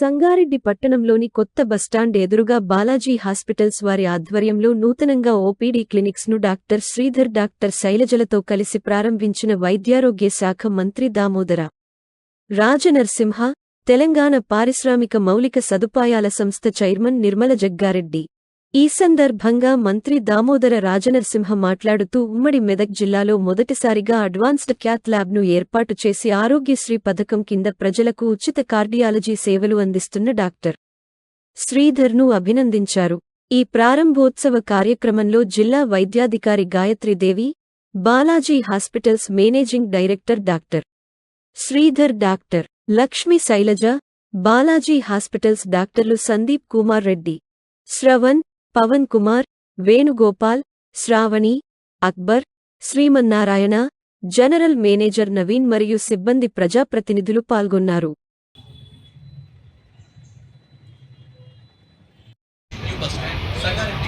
సంగారెడ్డి పట్టణంలోని కొత్త బస్టాండ్ ఎదురుగా బాలాజీ హాస్పిటల్స్ వారి ఆధ్వర్యంలో నూతనంగా ఓపీడీ క్లినిక్స్ను డాక్టర్ శ్రీధర్ డాక్టర్ శైలజలతో కలిసి ప్రారంభించిన వైద్యారోగ్య శాఖ మంత్రి దామోదర. రాజనరసింహ తెలంగాణ పారిశ్రామిక మౌలిక సదుపాయాల సంస్థ చైర్మన్ నిర్మల జగ్గారెడ్డి. ఈ సందర్భంగా మంత్రి దామోదర రాజనరసింహ మాట్లాడుతూ ఉమ్మడి మెదక్ జిల్లాలో మొదటిసారిగా అడ్వాన్స్డ్ క్యాత్ ల్యాబ్ను ఏర్పాటు చేసి ఆరోగ్యశ్రీ పథకం కింద ప్రజలకు ఉచిత కార్డియాలజీ సేవలు అందిస్తున్న డాక్టర్ శ్రీధర్ను అభినందించారు. ఈ ప్రారంభోత్సవ కార్యక్రమంలో జిల్లా వైద్యాధికారి Gayatri Devi Balaji hospitals managing director doctor Sridhar doctor Lakshmi Shailaja Balaji hospitals డాక్టర్లు సందీప్ కుమార్ రెడ్డి శ్రవణ్ పవన్ కుమార్ వేణుగోపాల్ శ్రావణి అక్బర్ శ్రీమన్నారాయణ జనరల్ మేనేజర్ నవీన్ మరియు సిబ్బంది ప్రజాప్రతినిధులు పాల్గొన్నారు. సగారెడ్డి.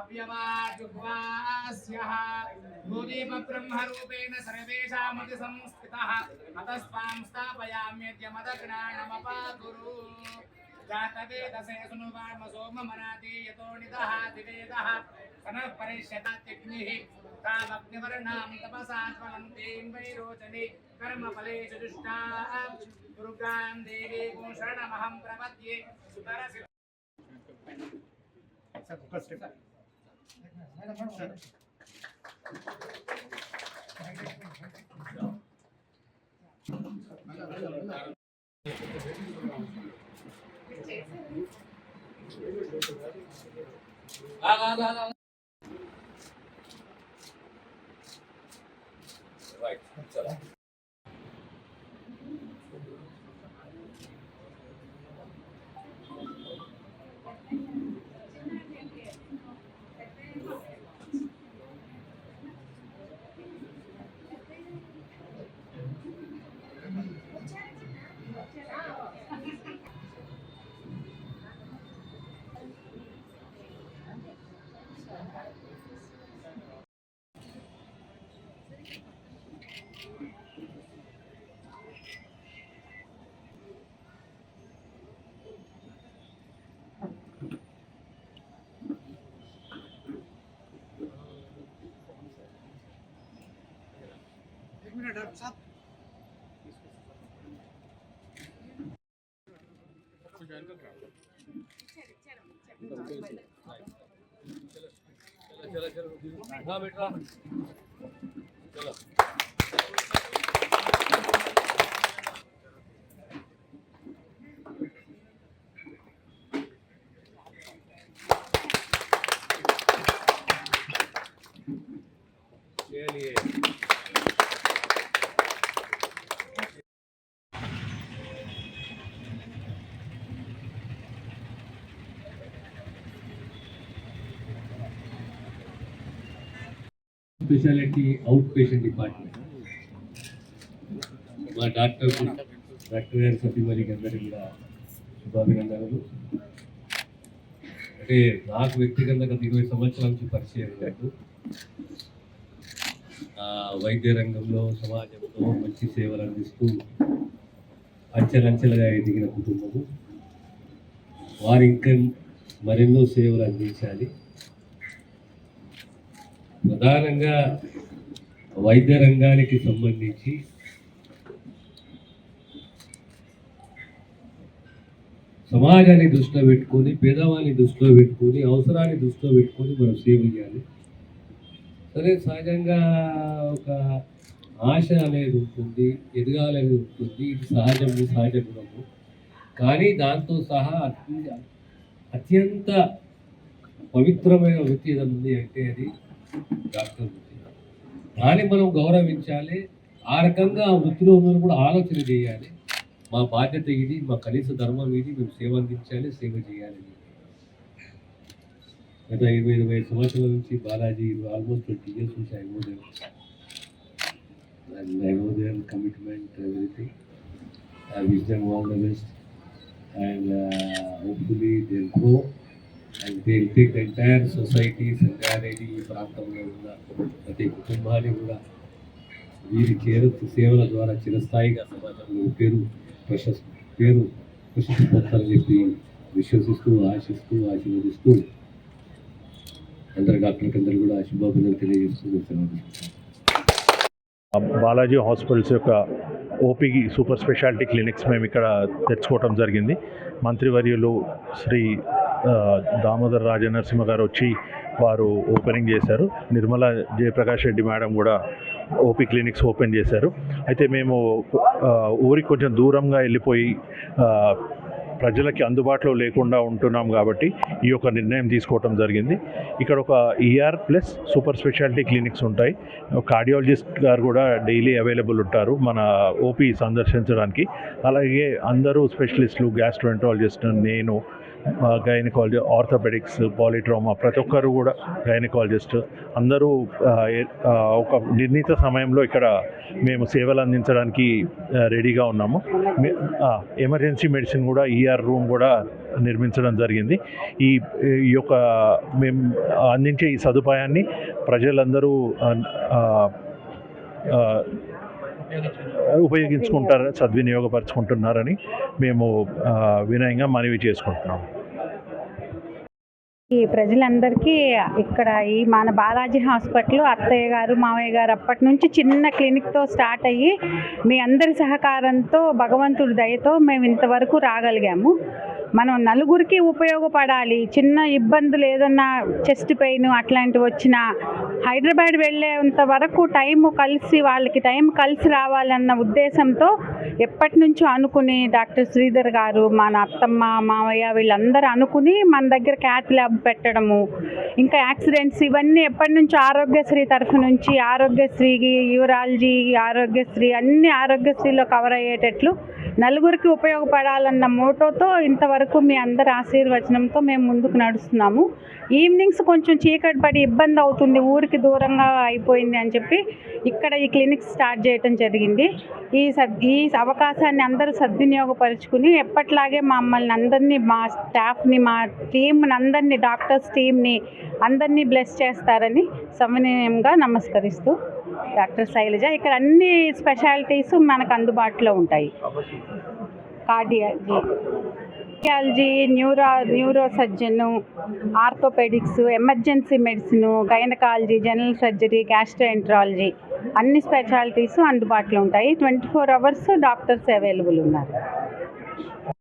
अव्यवाजुग्वास्यः भूदेव ब्रह्मरूपेण सर्वेषामपि संस्थितः अतस्त्वां स्थापयाम्यद्य मदग्राणमपाकुरु जातवेदसे सुनुवाम सोममनाति यतो निदः दिवेदः सनः परिष्यतात्यग्निः तामग्निवर्णां तपसा त्वमन्तीं वैरोचने कर्मफलेषु जुष्टां दुर्गां देवीं शरणमहं प्रपद्ये। सुतरसि Gracias. 아가가가 right. मिनट डॉक्टर साहब चलो चलो चलो हाँ, चलो। Speciality out patient department. మా డాక్టర్ డాక్టర్ గారి సతీమణికి అందరికీ కూడా శుభాభినందనలు. అంటే నాకు వ్యక్తిగతంగా గత ఇరవై సంవత్సరాల నుంచి పరిచయం నాకు వైద్య రంగంలో సమాజంలో మంచి సేవలు అందిస్తూ అంచెలంచెలుగా ఎదిగిన కుటుంబము. వారి ఇంకా మరెన్నో సేవలు అందించాలి. ప్రధానంగా వైద్య రంగానికి సంబంధించి సమాజాన్ని దృష్టిలో పెట్టుకొని పేదవాళ్ళని దృష్టిలో పెట్టుకొని అవసరాన్ని దృష్టిలో పెట్టుకొని మనం సేవ చేయాలి. సరే సహజంగా ఒక ఆశ అనేది ఉంటుంది ఎదగాలనేది ఉంటుంది ఇది సహజము సహజ గుణము. కానీ దాంతో సహా అత్యంత పవిత్రమైన వృత్తి ఏదైనా ఉంది అంటే అది డాక్టర్ దాన్ని మనం గౌరవించాలి. ఆ రకంగా ఆ వృత్తిలో ఉన్న కూడా ఆలోచన చేయాలి. మా బాధ్యత ఇది మా కనీస ధర్మం ఇది మేము సేవ అందించాలి సేవ చేయాలి. గత ఇరవై ఇరవై సంవత్సరాల నుంచి బాలాజీ ఆల్మోస్ట్ ట్వంటీ ఇయర్స్ నుంచి I know commitment everything I wish them all the best and hopefully they grow and they take the entire society Sangareddy ఈ ప్రాంతంలో ఉన్న ప్రతి కుటుంబాన్ని కూడా వీరి చేరు సేవల ద్వారా చిరస్థాయిగా సమాజంలో పేరు ప్రశస్ పేరు ప్రశస్తి పొందాలని చెప్పి విశ్వసిస్తూ ఆశిస్తూ ఆశీర్వదిస్తూ అందరు డాక్టర్కి అందరూ కూడా శుభాభినందనలు తెలియజేస్తూ బాలాజీ హాస్పిటల్స్ యొక్క ఓపీ సూపర్ స్పెషాలిటీ క్లినిక్స్ మేము ఇక్కడ తెచ్చుకోవటం జరిగింది. మంత్రివర్యులు శ్రీ దామోదర్ రాజనరసింహ గారు వచ్చి వారు ఓపెనింగ్ చేశారు. నిర్మలా జయప్రకాష్ రెడ్డి మేడం కూడా ఓపీ క్లినిక్స్ ఓపెన్ చేశారు. అయితే మేము ఊరికి కొంచెం దూరంగా వెళ్ళిపోయి ప్రజలకి అందుబాటులో లేకుండా ఉంటున్నాం కాబట్టి ఈ యొక్క నిర్ణయం తీసుకోవటం జరిగింది. ఇక్కడ ఒక ER plus super speciality clinics ఉంటాయి. కార్డియాలజిస్ట్ గారు కూడా డైలీ అవైలబుల్ ఉంటారు మన ఓపీ సందర్శించడానికి. అలాగే అందరూ స్పెషలిస్టులు గ్యాస్ట్రోఎంట్రాలజిస్ట్ నేను గైనకాలజీ ఆర్థోపెడిక్స్ పాలిట్రామా ప్రతి ఒక్కరు కూడా గైనకాలజిస్ట్. అందరూ ఒక నిర్ణీత సమయంలో ఇక్కడ మేము సేవలు అందించడానికి రెడీగా ఉన్నాము. ఎమర్జెన్సీ మెడిసిన్ కూడా ఈఆర్ రూమ్ కూడా నిర్మించడం జరిగింది. ఈ ఈ యొక్క మేము అందించే ఈ సదుపాయాన్ని ప్రజలందరూ ఉపయోగించుకుంటారు. సద్వినియోగపరుచుకుంటున్నారని మేము వినయంగా మనవి చేసుకుంటున్నాం. ఈ ప్రజలందరికీ ఇక్కడ ఈ మన బాలాజీ హాస్పిటల్ అత్తయ్య గారు మావయ్య గారు అప్పటి నుంచి చిన్న క్లినిక్తో స్టార్ట్ అయ్యి మీ అందరి సహకారంతో భగవంతుడి దయతో మేము ఇంతవరకు రాగలిగాము. మనం నలుగురికి ఉపయోగపడాలి. చిన్న ఇబ్బందులు ఏదన్నా చెస్ట్ పెయిన్ అట్లాంటివి వచ్చినా హైదరాబాద్ వెళ్ళేంత వరకు టైం కలిసి వాళ్ళకి టైం కలిసి రావాలన్న ఉద్దేశంతో ఎప్పటి నుంచో అనుకుని డాక్టర్ శ్రీధర్ గారు మన అత్తమ్మ మావయ్య వీళ్ళందరూ అనుకుని మన దగ్గర క్యాత్ ల్యాబ్ పెట్టడము ఇంకా యాక్సిడెంట్స్ ఇవన్నీ ఎప్పటి నుంచో ఆరోగ్యశ్రీ తరఫు నుంచి ఆరోగ్యశ్రీకి యూరాలజీ ఆరోగ్యశ్రీ అన్ని ఆరోగ్యశ్రీలో కవర్ అయ్యేటట్లు నలుగురికి ఉపయోగపడాలన్న మోటోతో ఇంతవరకు మీ అందరి ఆశీర్వచనంతో మేము ముందుకు నడుస్తున్నాము. ఈవినింగ్స్ కొంచెం చీకటి పడి ఇబ్బంది అవుతుంది. ఊరికి దూరంగా అయిపోయింది అని చెప్పి ఇక్కడ ఈ క్లినిక్ స్టార్ట్ చేయడం జరిగింది. ఈ సద్ ఈ అవకాశాన్ని అందరూ సద్వినియోగపరుచుకుని ఎప్పట్లాగే మమ్మల్ని అందరినీ మా స్టాఫ్ని మా టీంని అందరినీ డాక్టర్స్ టీంని అందరినీ బ్లెస్ చేస్తారని సమన్వయంగా నమస్కరిస్తూ డాక్టర్ శైలజ. ఇక్కడ అన్ని స్పెషాలిటీస్ మనకు అందుబాటులో ఉంటాయి. Cardiology cardiology neuro neuro surgeon orthopaedics emergency medicine gynaecology general surgery gastroenterology అన్ని స్పెషాలిటీస్ అందుబాటులో ఉంటాయి. Twenty four hours doctors available ఉన్నారు.